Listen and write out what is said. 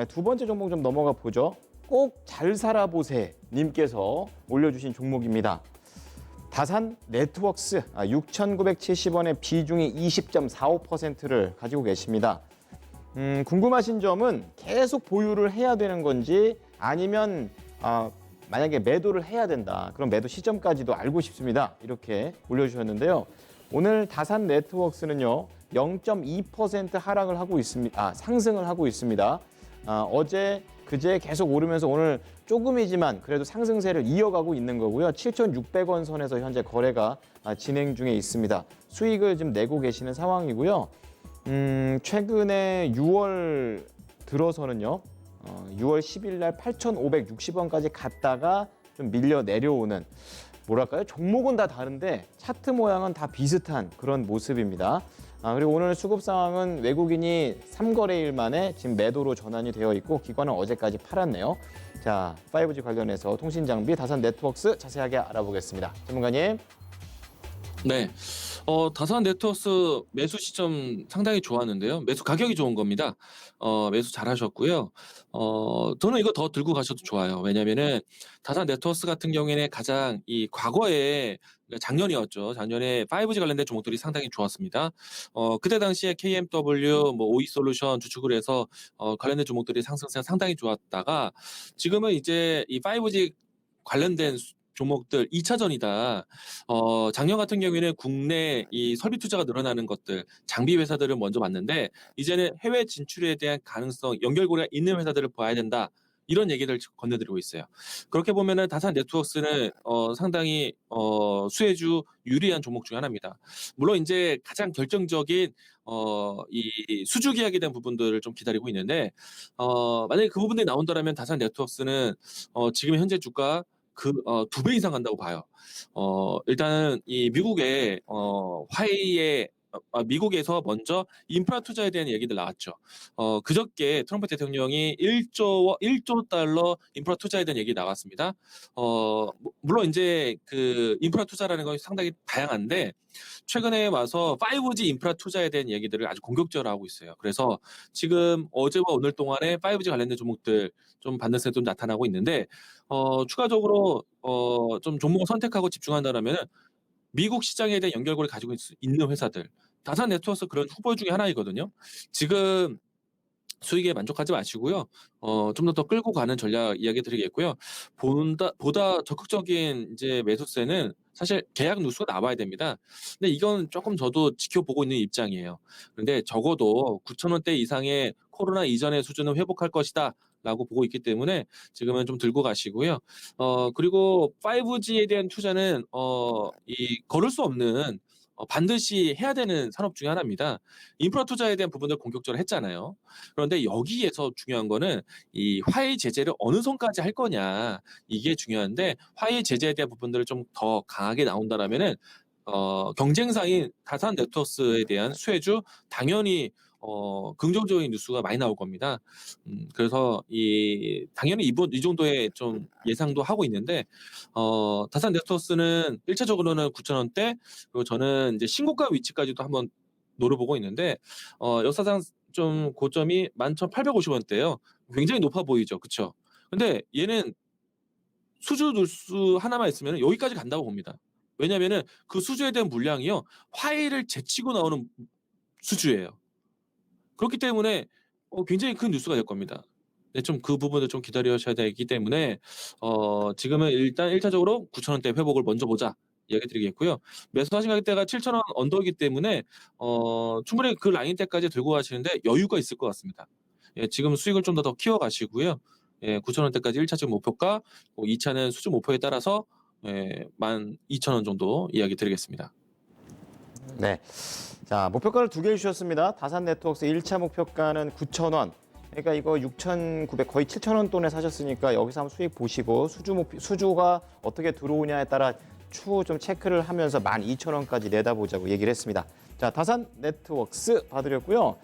네, 두 번째 종목 좀 넘어가 보죠. 꼭 잘 살아보세 님께서 올려주신 종목입니다. 다산 네트워크스 6,970원의 비중이 20.45%를 가지고 계십니다. 음, 궁금하신 점은 계속 보유를 해야 되는 건지 아니면 아, 만약에 매도를 해야 된다. 그럼 매도 시점까지도 알고 싶습니다. 이렇게 올려주셨는데요. 오늘 다산 네트워크스는요 0.2% 하락을 하고 있습니다. 아, 상승을 하고 있습니다. 아, 어제 그제 계속 오르면서 오늘 조금이지만 그래도 상승세를 이어가고 있는 거고요. 7,600원 선에서 현재 거래가 아, 진행 중에 있습니다. 수익을 지금 내고 계시는 상황이고요. 음, 최근에 6월 들어서는요. 어, 6월 10일 날 8,560원까지 갔다가 좀 밀려 내려오는 뭐랄까요? 종목은 다 다른데 차트 모양은 다 비슷한 그런 모습입니다. 아, 그리고 오늘 수급 상황은 외국인이 3거래일 만에 지금 매도로 전환이 되어 있고 기관은 어제까지 팔았네요. 자, 5G 관련해서 통신 장비 다산 네트워크스 자세하게 알아보겠습니다. 전문가님. 네. 어, 다산 네트워스 매수 시점 상당히 좋았는데요. 매수 가격이 좋은 겁니다. 어, 매수 잘 하셨고요. 어, 저는 이거 더 들고 가셔도 좋아요. 왜냐면은 다산 네트워스 같은 경우에는 가장 이 과거에 작년이었죠. 작년에 5G 관련된 종목들이 상당히 좋았습니다. 어, 그때 당시에 KMW, 뭐 오이 솔루션 주축을 해서 어, 관련된 종목들이 상승세가 상당히 좋았다가 지금은 이제 이 5G 관련된 수- 종목들 2차전이다. 어, 작년 같은 경우에는 국내 이 설비 투자가 늘어나는 것들, 장비 회사들을 먼저 봤는데 이제는 해외 진출에 대한 가능성, 연결고리가 있는 회사들을 봐야 된다. 이런 얘기를 건네드리고 있어요. 그렇게 보면은 다산 네트워크스는 어, 상당히 어, 수혜주 유리한 종목 중 하나입니다. 물론 이제 가장 결정적인 어, 이 수주 계약에 대한 부분들을 좀 기다리고 있는데 어, 만약에 그 부분들이 나온다라면 다산 네트워크스는 어, 지금 현재 주가 그두배 이상 간다고 봐요. 어, 일단은 이 미국의 어, 어, 아, 미국에서 먼저 인프라 투자에 대한 얘기들 나왔죠. 어, 그저께 트럼프 대통령이 1조 1조 달러 인프라 투자에 대한 얘기 나왔습니다. 어, 뭐- 물론 이제 그 인프라 투자라는 건 상당히 다양한데 최근에 와서 5G 인프라 투자에 대한 얘기들을 아주 공격적으로 하고 있어요. 그래서 지금 어제와 오늘 동안에 5G 관련된 종목들 좀 반등세 좀 나타나고 있는데 어, 추가적으로 어, 좀 종목을 선택하고 집중한다면은 미국 시장에 대한 연결고리 가지고 있, 는 회사들 다산 네트워크 그런 후보 중에 하나이거든요. 지금 수익에 만족하지 마시고요. 어, 좀 더 더 끌고 가는 전략 이야기 드리겠고요. 보다, 보다 적극적인 이제 매수세는 사실 계약 누수가 나와야 됩니다. 근데 이건 조금 저도 지켜보고 있는 입장이에요. 그런데 적어도 9,000원대 이상의 코로나 이전의 수준은 회복할 것이다. 라고 보고 있기 때문에 지금은 좀 들고 가시고요. 어, 그리고 5G에 대한 투자는, 어, 이, 걸을 수 없는, 어, 반드시 해야 되는 산업 중에 하나입니다. 인프라 투자에 대한 부분을 공격적으로 했잖아요. 그런데 여기에서 중요한 거는 이 화해 제재를 어느 선까지 할 거냐 이게 중요한데 화해 제재에 대한 부분들을 좀 더 강하게 나온다라면은 어, 경쟁사인 다산 네트워스에 대한 수혜주 당연히 어, 긍정적인 뉴스가 많이 나올 겁니다. 음, 그래서 이 당연히 이번 이 정도의 좀 예상도 하고 있는데 어, 다산 네트워스는 1차적으로는 9,000원대 그리고 저는 이제 신고가 위치까지도 한번 노려보고 있는데 어, 역사상 좀 고점이 11,850원대예요. 굉장히 높아 보이죠. 그쵸? 근데 얘는 수주 누수 하나만 있으면 여기까지 간다고 봅니다. 왜냐면은 그 수주에 대한 물량이요. 화해를 제치고 나오는 수주예요. 그렇기 때문에 어, 굉장히 큰 뉴스가 될 겁니다. 네, 좀 그 부분을 좀 기다려셔야 되기 때문에 어, 지금은 일단 1차적으로 9,000원대 회복을 먼저 보자. 이야기 드리겠고요. 매수하신 가격대가 7,000원 언더이기 때문에 어, 충분히 그 라인 때까지 들고 가시는데 여유가 있을 것 같습니다. 예, 지금 수익을 좀 더 더 키워 가시고요. 예, 9,000원대까지 1차적 목표가 2차는 수주 목표에 따라서 예, 12,000원 정도 이야기 드리겠습니다. 네. 자, 목표가를 두 개 주셨습니다. 다산 네트워크스 1차 목표가는 9,000원. 그러니까 이거 6,900 거의 7,000원 돈에 사셨으니까 여기서 한번 수익 보시고 수주 목표, 수주가 어떻게 들어오냐에 따라 추후 좀 체크를 하면서 12,000원까지 내다보자고 얘기를 했습니다. 자, 다산 네트워크스 봐드렸고요.